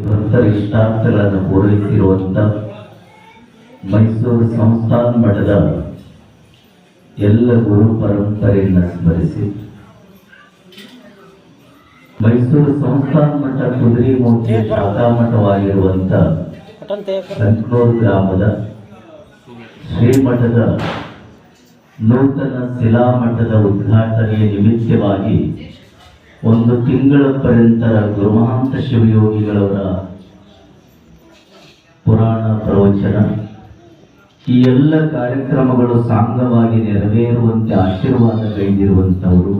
ಇಷ್ಟಾರ್ಥಗಳನ್ನು ಪೂರೈಸಿರುವಂತ ಮೈಸೂರು ಸಂಸ್ಥಾನ ಮಠದ ಎಲ್ಲ ಗುರು ಪರಂಪರೆಯನ್ನು ಸ್ಮರಿಸಿ, ಮೈಸೂರು ಸಂಸ್ಥಾನ ಮಠ ಕುದುರೆಮೂರ್ತಿ ಶಾಖಾ ಮಠವಾಗಿರುವಂತ ಸಂಕನೂರು ಗ್ರಾಮದ ಶ್ರೀಮಠದ ನೂತನ ಶಿಲಾಮಠದ ಉದ್ಘಾಟನೆಯ ನಿಮಿತ್ತವಾಗಿ ಒಂದು ತಿಂಗಳ ಪರ್ಯಂತರ ಗುರುಮಹಾಂತ ಶಿವಯೋಗಿಗಳವರ ಪುರಾಣ ಪ್ರವಚನ, ಈ ಎಲ್ಲ ಕಾರ್ಯಕ್ರಮಗಳು ಸಾಂಗವಾಗಿ ನೆರವೇರುವಂತೆ ಆಶೀರ್ವಾದ ಕೈದಿರುವಂಥವರು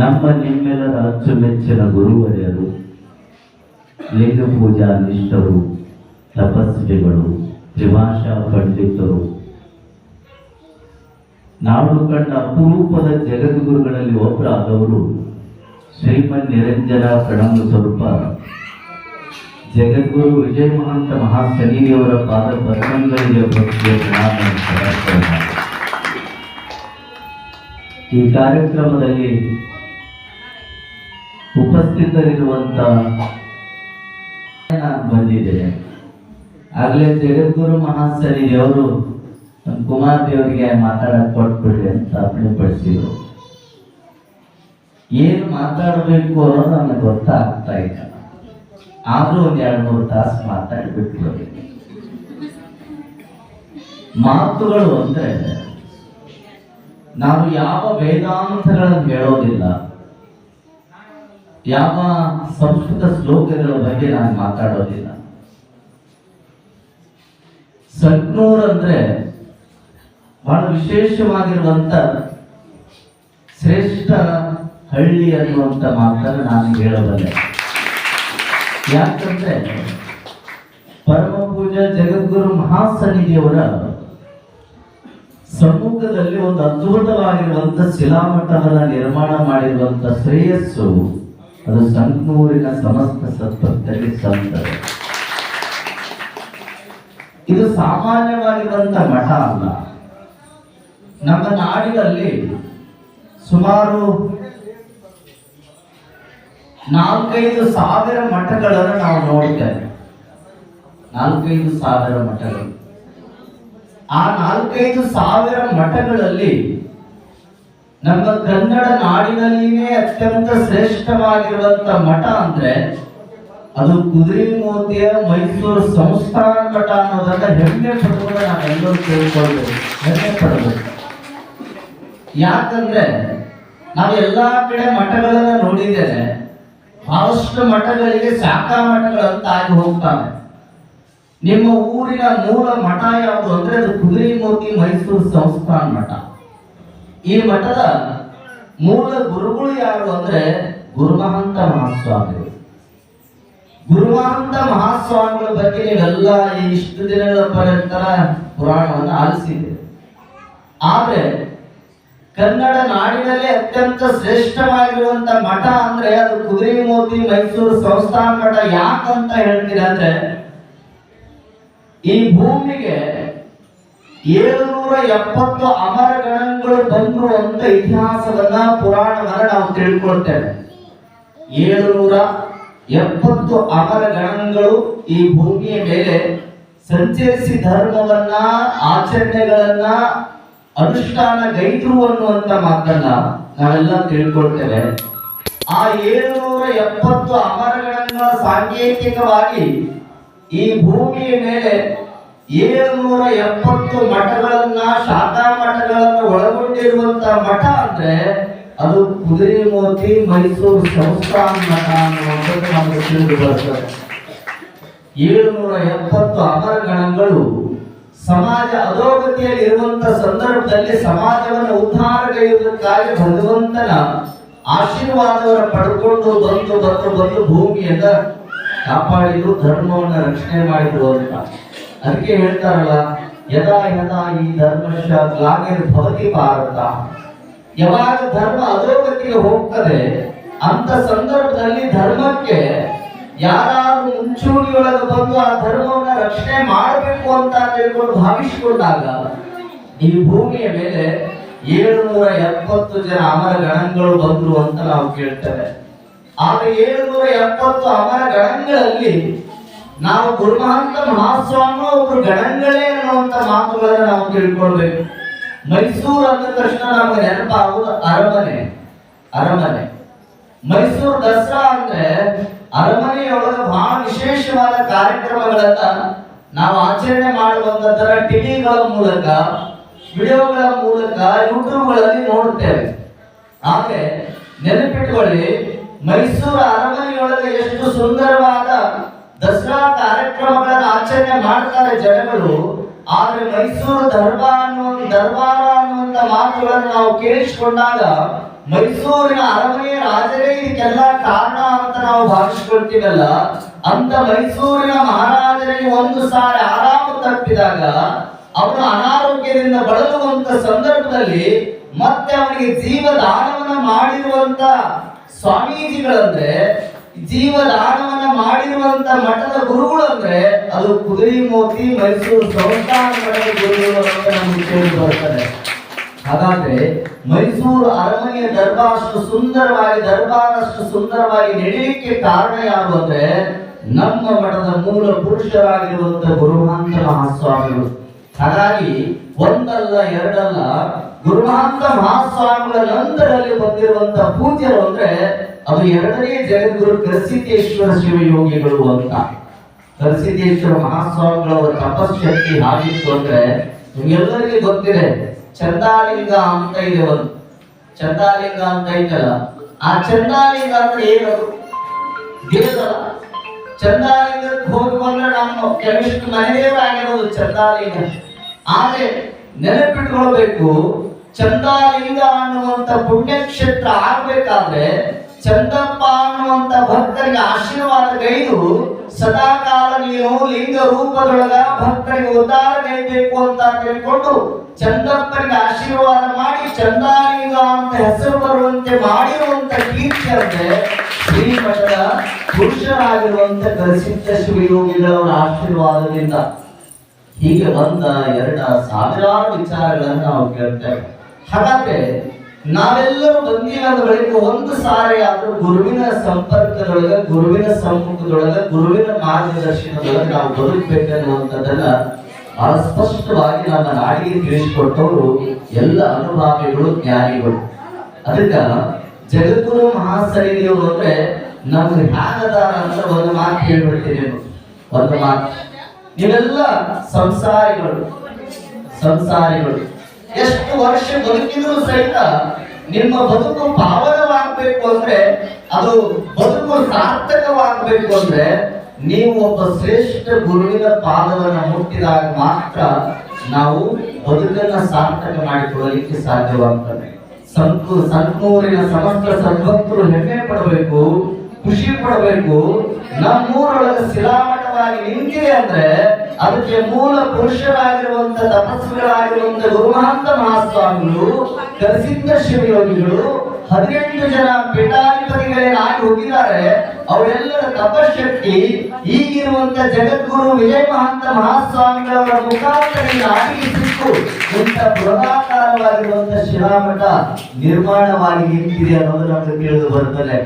ನಮ್ಮ ನಿಮ್ಮೆಲ್ಲರ ಅಚ್ಚುಮೆಚ್ಚಿನ ಗುರುವರೆಯರು, ಲಿಂಗ ಪೂಜಾ ನಿಷ್ಠರು, ತಪಸ್ವಿಗಳು, ತ್ರಿಭಾಷಾ ಪಂಡಿತರು ನಾವು ಕಂಡ ಅಪರೂಪದ ಜಗದ್ಗುರುಗಳಲ್ಲಿ ಒಬ್ಬರಾದವರು ಶ್ರೀಮನ್ ನಿರಂಜನ ಪ್ರಣಾಮ ಸ್ವರೂಪ. ಜಗದ್ಗುರು ವಿಜಯ ಮಹಂತ ಮಹಾಸನಿಯವರ ಪಾದ ಪ್ರಣಾಮ ಈ ಕಾರ್ಯಕ್ರಮದಲ್ಲಿ ಉಪಸ್ಥಿತರಿರುವಂತ ಬಂದಿದೆ ಆಗಲೇ ಜಗದ್ಗುರು ಮಹಾಸನಿ ದೇವರು ನಮ್ಮ ಕುಮಾರ್ ದೇವರಿಗೆ ಮಾತಾಡಕ್ ಕೊಟ್ಬಿಡ್ರಿ ಅಂತ ಅಪ್ಪಣೆ ಪಡಿಸಿದ್ರು. ಏನು ಮಾತಾಡಬೇಕು ಅನ್ನೋದು ನನಗೆ ಗೊತ್ತಾಗ್ತಾ ಇಲ್ಲ. ಆದ್ರೂ ಒಂದ್ ಎರಡು ಮೂರು ತಾಸು ಮಾತಾಡ್ಬಿಟ್ಟು ಮಾತುಗಳು ಅಂದ್ರೆ ನಾವು ಯಾವ ವೇದಾಂತಗಳನ್ನು ಹೇಳೋದಿಲ್ಲ. ಯಾವ ಸಂಸ್ಕೃತ ಶ್ಲೋಕಗಳ ಬಗ್ಗೆ ನಾನು ಮಾತಾಡೋದಿಲ್ಲ. ಸಗ್ನೂರ್ ಅಂದ್ರೆ ಬಹಳ ವಿಶೇಷವಾಗಿರುವಂತ ಶ್ರೇಷ್ಠ ಹಳ್ಳಿ ಅನ್ನುವಂತ ಮಾತನ್ನು ನಾನು ಹೇಳಬಲ್ಲೆ. ಯಾಕಂದ್ರೆ ಪರಮ ಪೂಜಾ ಜಗದ್ಗುರು ಮಹಾಸನ್ನಿಧಿಯವರ ಸಮ್ಮುಖದಲ್ಲಿ ಒಂದು ಅದ್ಭುತವಾಗಿರುವಂತ ಶಿಲಾಮಠವನ್ನ ನಿರ್ಮಾಣ ಮಾಡಿರುವಂತ ಶ್ರೇಯಸ್ಸು ಅದು ಸಂಕನೂರಿನ ಸಮಸ್ತ ಸತ್ಪತ್ತಲ್ಲಿ ಸಂತರು ಇದು ಸಾಮಾನ್ಯವಾಗಿರುವಂತ ಮಠ ಅಲ್ಲ. ನಮ್ಮ ನಾಡಿನಲ್ಲಿ ಸುಮಾರು ನಾಲ್ಕೈದು ಸಾವಿರ ಮಠಗಳನ್ನು ನಾವು ನೋಡ್ತೇವೆ ನಾಲ್ಕೈದು ಸಾವಿರ ಮಠಗಳು. ಆ ನಾಲ್ಕೈದು ಸಾವಿರ ಮಠಗಳಲ್ಲಿ ನಮ್ಮ ಕನ್ನಡ ನಾಡಿನಲ್ಲಿಯೇ ಅತ್ಯಂತ ಶ್ರೇಷ್ಠವಾಗಿರುವಂತ ಮಠ ಅಂದ್ರೆ ಅದು ಕುದುರೆಮೂರ್ತಿಯ ಮೈಸೂರು ಸಂಸ್ಥಾನ ಮಠ ಅನ್ನೋದನ್ನ ಹೆಮ್ಮೆ ಪಡುವಾಗ ನಾವೆಲ್ಲರೂ ತಿಳ್ಕೊಳ್ಬೇಕು ಹೆಮ್ಮೆ ಪಡಬೇಕು. ಯಾಕಂದ್ರೆ ನಾವು ಎಲ್ಲಾ ಕಡೆ ಮಠಗಳನ್ನ ನೋಡಿದ್ದೇನೆ, ಬಹಳಷ್ಟು ಮಠಗಳಿಗೆ ಶಾಖಾ ಮಠಗಳಂತ ಆಗಿ ಹೋಗ್ತಾನೆ ನಿಮ್ಮ ಊರಿನ ಮೂಲ ಮಠ ಯಾವುದು ಅಂದ್ರೆ ಅದು ಕುದುರೆಮೂರ್ತಿ ಮೈಸೂರು ಸಂಸ್ಥಾನ ಮಠ. ಈ ಮಠದ ಮೂಲ ಗುರುಗಳು ಯಾರು ಅಂದ್ರೆ ಗುರುಮಹಂತ ಮಹಾಸ್ವಾಮಿಗಳು. ಗುರುಮಹಂತ ಮಹಾಸ್ವಾಮಿಗಳ ಬಗ್ಗೆ ನೀವೆಲ್ಲ ಇಷ್ಟು ದಿನಗಳ ಪರ್ಯಂತರ ಪುರಾಣವನ್ನು ಆಲಿಸಿದೆ ಆದ್ರೆ ಕನ್ನಡ ನಾಡಿನಲ್ಲಿ ಅತ್ಯಂತ ಶ್ರೇಷ್ಠವಾಗಿರುವಂತ ಮಠ ಅಂದ್ರೆ ಅದು ಕುದುರೆಮೂರ್ತಿ ಮೈಸೂರು ಸಂಸ್ಥಾನ ಮಠ ಯಾಕಂತ ಹೇಳ್ತೀರ ಅಂದ್ರೆ, ಈ ಭೂಮಿಗೆ ಏಳುನೂರ ಎಪ್ಪತ್ತು ಅಮರ ಗಣಗಳು ಬಂದ್ರು ಅಂತ ಇತಿಹಾಸವನ್ನ ಪುರಾಣವನ್ನ ನಾವು ತಿಳ್ಕೊಳ್ತೇವೆ. ಏಳುನೂರ ಎಪ್ಪತ್ತು ಅಮರಗಣಗಳು ಈ ಭೂಮಿಯ ಮೇಲೆ ಸಂಚರಿಸಿ ಧರ್ಮವನ್ನ, ಆಚರಣೆಗಳನ್ನ ಅನುಷ್ಠಾನ ಗೈತ್ರು ಅನ್ನುವಂತ ಮಾತನ್ನ ನಾವೆಲ್ಲ ತಿಳ್ಕೊಳ್ತೇವೆ. ಆ ಏಳುನೂರ ಎಪ್ಪತ್ತು ಅಮರಗಳನ್ನ ಸಾಂಕೇತಿಕವಾಗಿ ಈ ಭೂಮಿಯ ಮೇಲೆ ಏಳುನೂರ ಎಪ್ಪತ್ತು ಮಠಗಳನ್ನ, ಶಾಖಾ ಮಠಗಳನ್ನ ಒಳಗೊಂಡಿರುವಂತ ಮಠ ಅಂದ್ರೆ ಅದು ಕುದುರೆಮೂರ್ತಿ ಮೈಸೂರು ಸಂಸ್ಥಾನ ಮಠ ಅನ್ನುವಂಥದ್ದು ನಮಗೆ ತಿಳಿದು ಬರ್ತದೆ. ಏಳುನೂರ ಎಪ್ಪತ್ತು ಅಮರಗಣಗಳು ಸಮಾಜ ಅಧೋಗತಿಯಲ್ಲಿ ಇರುವಂತ ಸಂದರ್ಭದಲ್ಲಿ ಸಮಾಜವನ್ನು ಉದ್ಧಾರಗೈಯುವುದಕ್ಕಾಗಿ ಭಗವಂತನ ಆಶೀರ್ವಾದವನ್ನು ಪಡ್ಕೊಂಡು ಬಂದು ಬಂದು ಬಂದು ಭೂಮಿಯನ್ನ ಕಾಪಾಡಿದ್ರು, ಧರ್ಮವನ್ನು ರಕ್ಷಣೆ ಮಾಡಿದ್ರು ಅಂತ. ಅದಕ್ಕೆ ಹೇಳ್ತಾರಲ್ಲ, ಯದಾ ಯದಾ ಈ ಧರ್ಮಶ ಗ್ಲಾನಿರ್ಭವತಿ ಭಾರತ. ಯಾವಾಗ ಧರ್ಮ ಅಧೋಗತಿಗೆ ಹೋಗ್ತದೆ, ಅಂತ ಸಂದರ್ಭದಲ್ಲಿ ಧರ್ಮಕ್ಕೆ ಯಾರಾದ್ರೂ ಮುಂಚೂಣಿಯೊಳಗೆ ಬಂದು ಆ ಧರ್ಮವನ್ನ ರಕ್ಷಣೆ ಮಾಡಬೇಕು ಅಂತ ತಿಳ್ಕೊಂಡು ಭಾವಿಸಿಕೊಂಡಾಗ ಈ ಭೂಮಿಯ ಮೇಲೆ ಏಳುನೂರ ಎಪ್ಪತ್ತು ಜನ ಅಮರ ಗಣಗಳು ಬಂದ್ರು ಅಂತ ನಾವು ಕೇಳ್ತೇವೆ. ಆಗ ಏಳುನೂರ ಎಪ್ಪತ್ತು ಅಮರ ಗಣಗಳಲ್ಲಿ ನಾವು ಗುರುಮಹಂತ ಮಹಾಸ್ವಾಮಿ ಒಬ್ರು ಗಣಗಳೇ ಅನ್ನುವಂತ ಮಾತುಗಳನ್ನ ನಾವು ತಿಳ್ಕೊಳ್ಬೇಕು. ಮೈಸೂರು ಅಂದ ತಕ್ಷಣ ನಮ್ಗೆ ನೆನಪಾಗುವುದು ಅರಮನೆ ಅರಮನೆ. ಮೈಸೂರು ದಸರಾ ಅಂದ್ರೆ ಅರಮನೆಯೊಳಗೆ ಬಹಳ ವಿಶೇಷವಾದ ಕಾರ್ಯಕ್ರಮಗಳನ್ನ ನಾವು ಆಚರಣೆ ಮಾಡುವಂತರ ಟಿವಿಗಳ ಮೂಲಕ, ವಿಡಿಯೋಗಳ ಮೂಲಕ, ಯೂಟ್ಯೂಬ್ಗಳಲ್ಲಿ ನೋಡುತ್ತೇವೆ. ಆದರೆ ನೆನಪಿಟ್ಕೊಳ್ಳಿ, ಮೈಸೂರು ಅರಮನೆಯೊಳಗೆ ಎಷ್ಟು ಸುಂದರವಾದ ದಸರಾ ಕಾರ್ಯಕ್ರಮಗಳನ್ನು ಆಚರಣೆ ಮಾಡ್ತಾರೆ ಜನಗಳು, ಆದ್ರೆ ಮೈಸೂರು ದರ್ಬಾರ್ ಅನ್ನುವ ದರ್ಬಾರ ಅನ್ನುವಂತ ಮಾತುಗಳನ್ನು ನಾವು ಕೇಳಿಸಿಕೊಂಡಾಗ ಮೈಸೂರಿನ ಅರಮನೆಯ ರಾಜರೇ, ಇದಕ್ಕೆಲ್ಲ ಕಾರಣ ಅಂತ ನಾವು ಭಾವಿಸ್ಕೊಳ್ತೀವಲ್ಲ, ಅಂತ ಮೈಸೂರಿನ ಮಹಾರಾಜರಿಗೆ ಒಂದು ಸಾರಿ ಆರಾಮ ತಪ್ಪಿದಾಗ ಅವನು ಅನಾರೋಗ್ಯದಿಂದ ಬಳಲುವಂತ ಸಂದರ್ಭದಲ್ಲಿ ಮತ್ತೆ ಅವನಿಗೆ ಜೀವದಾನವನ್ನ ಮಾಡಿರುವಂತ ಸ್ವಾಮೀಜಿಗಳಂದ್ರೆ, ಜೀವದಾನವನ್ನ ಮಾಡಿರುವಂತ ಮಠದ ಗುರುಗಳು ಅಂದ್ರೆ ಅದು ಕುದುರೆ ಮೋತಿ ಮೈಸೂರು ಸಂಸ್ಥಾನ ಮಠದ ಗುರುಗಳು ಅಂತ ನಮ್ಗೆ ತಿಳಿದು ಬರ್ತದೆ. ಹಾಗಾದ್ರೆ ಮೈಸೂರು ಅರಮನೆಯ ದರ್ಬಾರ್ ಅಷ್ಟು ಸುಂದರವಾಗಿ, ದರ್ಬಾರ್ ಅಷ್ಟು ಸುಂದರವಾಗಿ ನಡೆಯಲಿಕ್ಕೆ ಕಾರಣ ಯಾರು ಅಂದ್ರೆ ನಮ್ಮ ಮಠದ ಮೂಲ ಪುರುಷರಾಗಿರುವಂತ ಗುರುಮಾಂತ ಮಹಾಸ್ವಾಮಿಗಳು. ಹಾಗಾಗಿ ಒಂದಲ್ಲ ಎರಡಲ್ಲ ಗುರುಮಾಂತ ಮಹಾಸ್ವಾಮಿಗಳ ನಂತರದಲ್ಲಿ ಬಂದಿರುವಂತ ಪೂಜ್ಯರು ಅಂದ್ರೆ ಅದು ಎರಡನೇ ಜಗದ್ಗುರು ಕರಸಿದ್ದೇಶ್ವರ ಶಿವಯೋಗಿಗಳು ಅಂತ. ಕರಸಿದ್ದೇಶ್ವರ ಮಹಾಸ್ವಾಮಿಗಳ ತಪಶಕ್ತಿ ಆಗಿತ್ತು ಅಂದ್ರೆ ನಿಮ್ಗೆಲ್ಲರಿಗೂ ಗೊತ್ತಿದೆ. ಚಂದಾಲಿಂಗ ಅಂತ ಇದೆ ಒಂದು. ಚಂದಾಲಿಂಗ ಅಂತ ಐತಲ್ಲ? ಆ ಚಂದಾಲಿಂಗ ಅಂದ್ರೆ ಏನದು? ದೇವರ. ಚಂದಾಲಿಂಗಕ್ಕೆ ಹೋಗಿ ನಮ್ಮ ಕೆಲವಿಷ್ಟು ಮನೆದೇವರಾಗಿರೋದು ಚಂದಾಲಿಂಗ. ಆದ್ರೆ ನೆನಪಿಟ್ಕೊಳ್ಬೇಕು, ಚಂದಾಲಿಂಗ ಅನ್ನುವಂತ ಪುಣ್ಯಕ್ಷೇತ್ರ ಆಗ್ಬೇಕಾದ್ರೆ ಚಂದಪ್ಪ ಅನ್ನುವಂತ ಭಕ್ತರಿಗೆ ಆಶೀರ್ವಾದ ಗೈದು ಸದಾಕಾಲ ನೀನು ಲಿಂಗ ರೂಪದೊಳಗ ಭಕ್ತರಿಗೆ ಉದ್ಧಾರಗೈಬೇಕು ಅಂತ ತಿಳ್ಕೊಂಡು ಚಂದಪ್ಪನಿಗೆ ಆಶೀರ್ವಾದ ಮಾಡಿ ಚಂದಾಲಿಂಗ ಅಂತ ಹೆಸರು ಬರುವಂತೆ ಮಾಡಿರುವಂತ ಕೀರ್ತಿ ಅಂದ್ರೆ ಶ್ರೀಮಠದ ಪುರುಷರಾಗಿರುವಂತ ಗರಿಸಿದ್ಧ ಶಿವಯೋಗಿಗಳವರ ಆಶೀರ್ವಾದದಿಂದ ಹೀಗೆ ಬಂದ ಎರಡ ಸಾವಿರಾರು ವಿಚಾರಗಳನ್ನು ನಾವು ಕೇಳ್ತೇವೆ. ಹಾಗಾದ್ರೆ ನಾವೆಲ್ಲರೂ ಬಂದಿರೋದ ಬಳಿಕ ಒಂದು ಸಾರಿ ಆದರೂ ಗುರುವಿನ ಸಂಪರ್ಕದೊಳಗೆ, ಗುರುವಿನ ಸಮ್ಮುಖದೊಳಗ ಗುರುವಿನ ಮಾರ್ಗದರ್ಶನದೊಳಗೆ ನಾವು ಬದುಕಬೇಕನ್ನುವಂಥದ್ದನ್ನ ಬಹಳ ಸ್ಪಷ್ಟವಾಗಿ ನಮ್ಮ ನಾಡಿಗೆ ತಿಳಿಸಿಕೊಟ್ಟವರು ಎಲ್ಲ ಅನುಭಾವಿಗಳು, ಜ್ಞಾನಿಗಳು. ಅದಕ್ಕ ಜಗದ್ಗುರು ಮಹಾಸರಿಯವರು ಅಂದ್ರೆ ನಮ್ಗೆ ಹ್ಯಾಗದಾರ ಅಂತ ಒಂದು ಮಾತು ಹೇಳ್ಬಿಡ್ತೀನಿ. ಒಂದು ಮಾತು. ನೀವೆಲ್ಲ ಸಂಸಾರಿಗಳು ಸಂಸಾರಿಗಳು. ಎಷ್ಟು ವರ್ಷ ಬದುಕಿದ್ರು ಸಹಿತ ನಿಮ್ಮ ಬದುಕು ಪಾವನವಾಗಬೇಕು ಅಂದ್ರೆ ಅದು ಬದುಕು ಸಾರ್ಥಕವಾಗಬೇಕು ಅಂದ್ರೆ ನೀವು ಒಬ್ಬ ಶ್ರೇಷ್ಠ ಗುರುವಿನ ಪಾದವನ್ನು ಮುಟ್ಟಿದಾಗ ಮಾತ್ರ ನಾವು ಬದುಕನ್ನ ಸಾರ್ಥಕ ಮಾಡಿಕೊಳ್ಳಲಿಕ್ಕೆ ಸಾಧ್ಯವಾಗ್ತದೆ. ಸಂತು ಸಂತೂರಿನ ಸಮಸ್ತ ಸದ್ಭಕ್ತರು ಹೆಮ್ಮೆ ಪಡಬೇಕು, ಖುಷಿ ಪಡಬೇಕು. ನಮ್ಮೂರೊಳಗೆ ಶಿಲಾಮಠವಾಗಿ ನಿಂತಿದೆ ಅಂದ್ರೆ ಅದಕ್ಕೆ ಮೂಲ ಪುರುಷರಾಗಿರುವಂತ ತಪಸ್ವಿಗಳಾಗಿರುವಂತ ಗುರುಮಾಂತ ಮಹಾಸ್ವಾಮಿಗಳು ಕರೆಸಿದ್ದ ಶಿವಯೋಗಿಗಳು, ಹದಿನೆಂಟು ಜನ ಪೀಠಾಧಿಪತಿಗಳೇನಾಗಿ ಹೋಗಿದ್ದಾರೆ ಅವರೆಲ್ಲರ ತಪಶಕ್ತಿ ಈಗಿರುವಂತ ಜಗದ್ಗುರು ವಿಜಯ ಮಹಾಂತ ಮಹಾಸ್ವಾಮಿಗಳವರ ಮುಖಾಂತರದಿಂದ ಆಗಿ ಸಿಕ್ಕು. ಇಂಥ ಬೃಹಾಕಾರವಾಗಿರುವಂತ ಶಿಲಾಮಠ ನಿರ್ಮಾಣವಾಗಿ ನಿಂತಿದೆ ಅನ್ನೋದು ನಮಗೆ ತಿಳಿದು ಬರುತ್ತದೆ.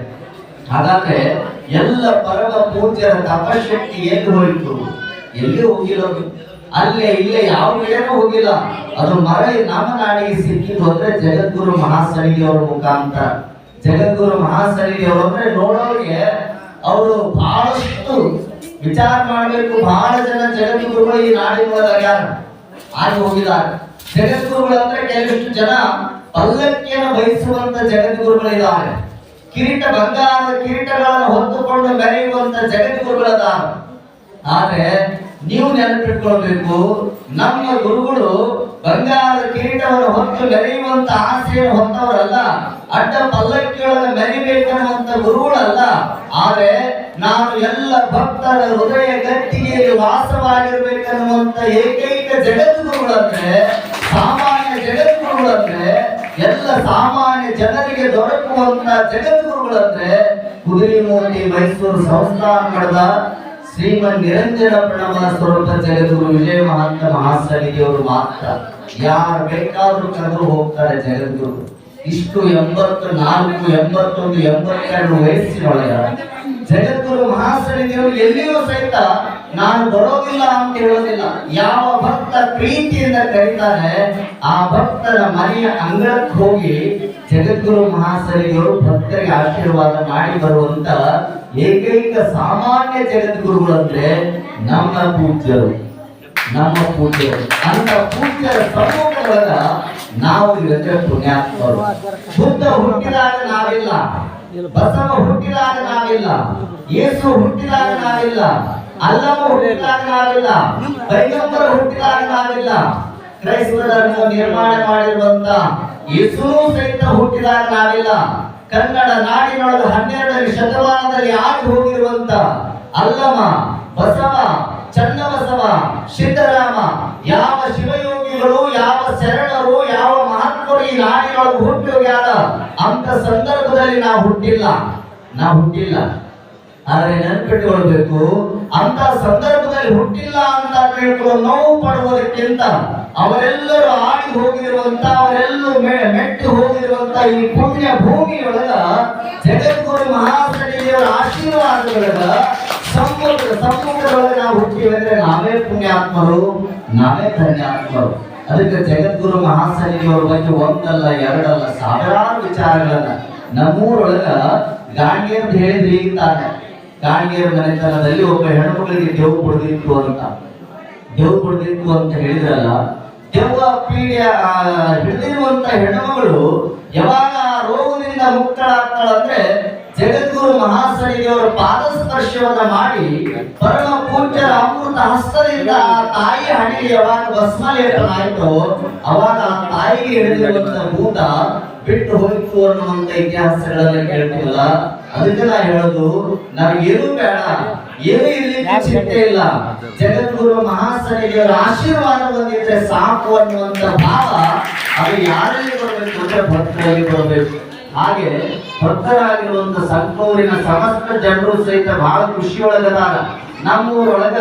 ಹಾಗಾದ್ರೆ ಎಲ್ಲ ಪರಮ ಪೂಜ್ಯರ ತಪಶಕ್ತಿ ಎಲ್ಲಿ ಹೋಯಿತು. ಎಲ್ಲಿ ಹೋಗಿರೋದು ಅಲ್ಲೇ, ಇಲ್ಲೇ ಯಾವ ಕಡೆನೂ ಹೋಗಿಲ್ಲ. ಅದು ಮರ ನಮ್ಮ ನಾಡಿಗೆ ಸಿಕ್ಕಿದ್ದು ಅಂದ್ರೆ ಜಗದ್ಗುರು ಮಹಾಸನಿಧಿಯವರ ಮುಖಾಂತರ. ಜಗದ್ಗುರು ಮಹಾಸನಿಧಿಯವರು ಅಂದ್ರೆ ನೋಡೋರಿಗೆ ಅವರು ಬಹಳಷ್ಟು ವಿಚಾರ ಮಾಡಬೇಕು. ಬಹಳ ಜನ ಜಗದ್ಗುರುಗಳು ಈ ನಾಡಿನ ಯಾರು? ಆಗಿ ಹೋಗಿದ್ದಾರೆ ಜಗದ್ಗುರುಗಳು ಅಂದ್ರೆ ಕೆಲವಿಷ್ಟು ಜನ ಪಲ್ಲಕ್ಕಿಯನ್ನು ಬಯಸುವಂತ ಜಗದ್ಗುರುಗಳಿದ್ದಾರೆ. ಕಿರೀಟ ಬಂಗಾರದ ಕಿರೀಟಗಳನ್ನು ಹೊತ್ತುಕೊಂಡು ಮೆರೆಯುವಂತ ಜಗದ್ಗುರುಗಳದಾರ ಆದ್ರೆ ನೀವು ನೆನಪಿಟ್ಕೊಳ್ಬೇಕು, ನಮ್ಮ ಗುರುಗಳು ಬಂಗಾರದ ಕಿರೀಟವನ್ನು ಹೊತ್ತು ಮೆರೆಯುವಂತ ಆಸೆಯನ್ನು ಹೊತ್ತವರಲ್ಲ, ಅಡ್ಡ ಪಲ್ಲಕ್ಕಿಗಳನ್ನು ಮೆರಿಬೇಕನ್ನುವಂತ ಗುರುಗಳಲ್ಲ. ಆದ್ರೆ ನಾನು ಎಲ್ಲ ಭಕ್ತರ ಹೃದಯ ಗಟ್ಟಿಗೆಯಲ್ಲಿ ವಾಸವಾಗಿರ್ಬೇಕನ್ನುವಂತ ಏಕೈಕ ಜಗದ್ಗುರುಗಳಂದ್ರೆ, ಸಾಮಾನ್ಯ ಜಗದ್ಗುರುಗಳಂದ್ರೆ ಎಲ್ಲ ಸಾಮಾನ್ಯ ಜನರಿಗೆ ದೊರಕುವಂತ ಜಗದ್ಗುರುಗಳಂದ್ರೆ ಕುದುರೆಮೂರ್ತಿ ಮೈಸೂರು ಸಂಸ್ಥಾನ ಶ್ರೀಮನ್ ನಿರಂಜನ ಸ್ವರೂಪ ಜಗದ್ಗುರು ವಿಜಯ ಮಹಾಂತ ಅವರು ಮಾತ್ರ. ಯಾರು ಬೇಕಾದ್ರೂ ಕರೆದು ಹೋಗ್ತಾರೆ ಜಗದ್ಗುರು. ಇಷ್ಟು ಎಂಬತ್ತು, ನಾಲ್ಕು, ಎಂಬತ್ತೊಂದು, ಎಂಬತ್ತೆರಡು ವಯಸ್ಸಿನೊಳಗ ಜಗದ್ಗುರು ಮಹಾಸನಿಗಳು ಎಲ್ಲಿಯೂ ಸಹಿತ ನಾನು ಬರೋದಿಲ್ಲ ಅಂತ ಹೇಳೋದಿಲ್ಲ. ಯಾವ ಭಕ್ತ ಪ್ರೀತಿಯಿಂದ ಕರೀತಾರೆ, ಆ ಭಕ್ತರ ಮನೆಯ ಅಂಗಳಕ್ಕೆ ಹೋಗಿ ಜಗದ್ಗುರು ಮಹಾಸರಿಗಳು ಭಕ್ತರಿಗೆ ಆಶೀರ್ವಾದ ಮಾಡಿ ಬರುವಂತ ಏಕೈಕ ಸಾಮಾನ್ಯ ಜಗದ್ಗುರುಗಳು ಅಂದ್ರೆ ನಮ್ಮ ಪೂಜ್ಯರು. ನಮ್ಮ ಪೂಜ್ಯರು. ಅಂತ ಪೂಜ್ಯರ ಸಮ್ಮುಖದೊಳಗ ನಾವು ಇವತ್ತೇ ಪುಣ್ಯಾತ್ಮರು. ಬುದ್ಧ ಹುಟ್ಟಿದಾಗ ನಾವಿಲ್ಲ. ಬಸವ ಹುಟ್ಟಿದಾಗ ನಾವಿಲ್ಲ. ಯೇಸು ಹುಟ್ಟಿದಾಗ ನಾವಿಲ್ಲ. ಅಲ್ಲಮ ಹುಟ್ಟಿದಾಗಲಾಗಿಲ್ಲ. ಪೈಗಂಬರ ಹುಟ್ಟಿದಾಗ ನಾವಿಲ್ಲ ಕ್ರೈಸ್ತ ಧರ್ಮ ನಿರ್ಮಾಣ ಮಾಡಿರುವಂತ ಹೆಸರು ಸಹಿತ ಹುಟ್ಟಿದಾಗಲಾಗಿಲ್ಲ. ಕನ್ನಡ ನಾಡಿನೊಳಗೆ ಹನ್ನೆರಡನೇ ಶತಮಾನದಲ್ಲಿ ಆಗಿ ಹೋಗಿರುವಂತ ಅಲ್ಲಮ ಬಸವ, ಚನ್ನಬಸವ, ಸಿದ್ದರಾಮ, ಯಾವ ಶಿವಯೋಗಿಗಳು, ಯಾವ ಶರಣರು, ಯಾವ ಮಹಾತ್ಮರು ಈ ನಾಡಿನೊಳಗೆ ಹೋಗ್ಯಾರ ಅಂತ ಸಂದರ್ಭದಲ್ಲಿ ನಾವು ಹುಟ್ಟಿಲ್ಲ. ನಾವು ಹುಟ್ಟಿಲ್ಲ. ಆದ್ರೆ ನೆನಪಿಟ್ಟುಕೊಳ್ಬೇಕು ಅಂತ ಸಂದರ್ಭದಲ್ಲಿ ಹುಟ್ಟಿಲ್ಲ ಅಂತ ತಿಳ್ಕೊಂಡು ನೋವು ಪಡುವುದಕ್ಕಿಂತ ಅವರೆಲ್ಲರೂ ಆಡಿ ಹೋಗಿರುವಂತ ಅವರೆಲ್ಲರೂ ಮೆಟ್ಟಿ ಹೋಗಿರುವಂತ ಈ ಪುಣ್ಯ ಭೂಮಿಯೊಳಗ ಜಗದ್ಗುರು ಮಹಾಸಡಿಯವರ ಆಶೀರ್ವಾದಗಳ ಸಮುದ್ರ, ಸಮುದ್ರದೊಳಗೆ ನಾವು ಹುಟ್ಟಿವಿ ಅಂದ್ರೆ ನಾವೇ ಪುಣ್ಯಾತ್ಮರು, ನಾವೇ ಧನ್ಯಾತ್ಮರು. ಅದಕ್ಕೆ ಜಗದ್ಗುರು ಮಹಾಸನಿಯವರ ಬಗ್ಗೆ ಒಂದಲ್ಲ, ಎರಡಲ್ಲ, ಸಾವಿರಾರು ವಿಚಾರಗಳನ್ನ ನಮ್ಮೂರೊಳಗ ಗಾಂಡಿಯರ್ ಅಂತ ಹೇಳಿದ್ರೆ ಈಗ ತಾನೆ ಗಾಂಡಿಯರ ಮನೆತನದಲ್ಲಿ ಒಬ್ಬ ಹೆಣ್ಮಗಳಿಗೆ ದೇವ್ ಕೊಡ್ದಿತ್ತು ಅಂತ. ದೇವ್ ಕೊಡ್ದಿತ್ತು ಅಂತ ಹೇಳಿದ್ರಲ್ಲ ದೆವ್ವ ಪೀಡಿಯ ಹಿಡಿದಿರುವಂತ ಹೆಣ್ಣುಮಗಳು ಯಾವಾಗ ಆ ರೋಗದಿಂದ ಮುಕ್ತಳಾಗ್ತಾಳಂದ್ರೆ ಜಗದ್ಗುರು ಮಹಾಸನಿಗೆಯವರ ಪಾದ ಪಾದಸ್ಪರ್ಶವನ್ನ ಮಾಡಿ ಪರಮ ಪೂಜ್ಯರ ಅಮೃತ ಹಸ್ತದಿಂದ ಆ ತಾಯಿ ಹಣೆಗೆ ಯಾವಾಗ ಭಸ್ಮಲೇಪನ ಅವಾಗ ಆ ತಾಯಿಗೆ ಹಿಡಿದಿರುವಂತ ಭೂತ ಬಿಟ್ಟು ಹೋಯಿತು ಅನ್ನುವಂತ ಇತಿಹಾಸಗಳನ್ನ ಕೇಳ್ತೀವಲ್ಲ. ಅದಕ್ಕೆ ನಾ ಹೇಳೋದು ನನಗೇನು ಬೇಡ. ಏನು ಇರ್ಲಿಕ್ಕೆ ಚಿಂತೆ ಇಲ್ಲ. ಜಗದ್ಗುರು ಮಹಾಸನಿಗೆಯವರ ಆಶೀರ್ವಾದ ಬಂದಿದ್ರೆ ಸಾಕು ಅನ್ನುವಂತ ಭಾವ ಅದು ಯಾರಲ್ಲಿ ಬರಬೇಕು ಅಂದ್ರೆ ಭಕ್ತರಲ್ಲಿ ಬರಬೇಕು. ಹಾಗೆ ಭಕ್ತರಾಗಿರುವಂತ ಸಂಕೂರಿನ ಸಮಸ್ತ ಜನರು ಸಹಿತ ಬಹಳ ಖುಷಿಯೊಳಗದಾರ ನಮ್ಮೂರೊಳಗ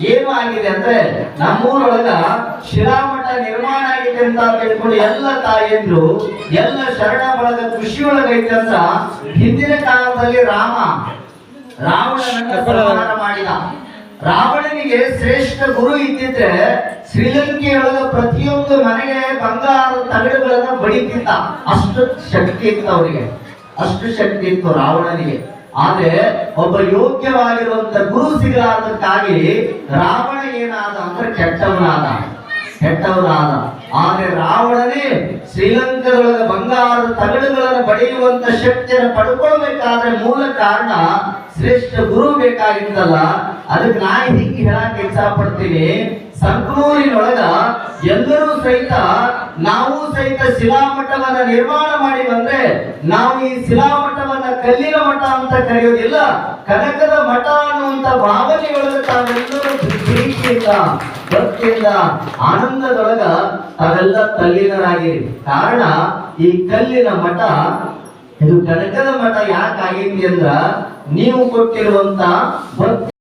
ಏನು ಆಗಿದೆ ಅಂದ್ರೆ ನಮ್ಮೂರೊಳಗ ಶಿರಾಮಠ ನಿರ್ಮಾಣ ಆಗಿದೆ ಅಂತ ತಿಳ್ಕೊಂಡು ಎಲ್ಲ ತಾಯಿಯಂದ್ರು ಎಲ್ಲ ಶರಣ ಬಳಗ ಖುಷಿಯೊಳಗೈತೆ ಅಂತ ಹಿಂದಿನ ಕಾಲದಲ್ಲಿ ರಾಮ ರಾವಣನನ್ನು ಸಂಹಾರ ಮಾಡಿದ. ರಾವಣನಿಗೆ ಶ್ರೇಷ್ಠ ಗುರು ಇದ್ದಿದ್ರೆ ಶ್ರೀಲಂಕೆಯೊಳಗ ಪ್ರತಿಯೊಂದು ಮನೆಗೆ ಬಂಗಾರದ ತಗಡುಗಳನ್ನ ಬಡಿತಿದ್ದ. ಅಷ್ಟು ಶಕ್ತಿ ಇತ್ತು ಅವರಿಗೆ. ಅಷ್ಟು ಶಕ್ತಿ ಇತ್ತು ರಾವಣನಿಗೆ. ಆದ್ರೆ ಒಬ್ಬ ಯೋಗ್ಯವಾಗಿರುವಂತ ಗುರು ಸಿಗಲಾರ್ದಕ್ಕಾಗಿ ರಾವಣ ಏನಾದ ಅಂದ್ರೆ ಕೆಟ್ಟವನಾದ ಕೆಟ್ಟವನಾದ. ಆದ್ರೆ ರಾವಣನೇ ಶ್ರೀಲಂಕಾದೊಳಗ ಬಂಗಾರದ ತಗಡುಗಳನ್ನು ಪಡೆಯುವಂತ ಶಕ್ತಿಯನ್ನು ಪಡ್ಕೊಳ್ಬೇಕಾದ್ರೆ ಮೂಲ ಕಾರಣ ಶ್ರೇಷ್ಠ ಗುರು ಬೇಕಾಗಿತ್ತಲ್ಲ. ಅದಕ್ಕೆ ನಾ ಹಿಂಗೆ ಹೇಳಕ್ ಇಚ್ಛಾ ಪಡ್ತೀನಿ. ಸಂಕೂರಿನೊಳಗ ಎಲ್ಲರೂ ಸಹಿತ, ನಾವು ಸಹಿತ ಶಿಲಾಮಠವನ್ನ ನಿರ್ಮಾಣ ಮಾಡಿ ಬಂದ್ರೆ ನಾವು ಈ ಶಿಲಾಮಠವನ್ನ ಕಲ್ಲಿನ ಮಠ ಅಂತ ಕರೆಯೋದಿಲ್ಲ, ಕನಕದ ಮಠ ಅನ್ನುವಂತ ಭಾವನೆಗಳನ್ನು ತಾವೆಲ್ಲರೂ ಪ್ರೀತಿಯಿಂದ, ಭಕ್ತಿಯಿಂದ ಆನಂದದೊಳಗ ತಾವೆಲ್ಲ ತಲ್ಲೀನರಾಗಿರಿ. ಕಾರಣ ಈ ಕಲ್ಲಿನ ಮಠ, ಇದು ಕನಕದ ಮಠ ಯಾಕಾಗೈತಿ ಅಂದ್ರ, ನೀವು ಕೊಟ್ಟಿರುವಂತ ಭಕ್ತಿ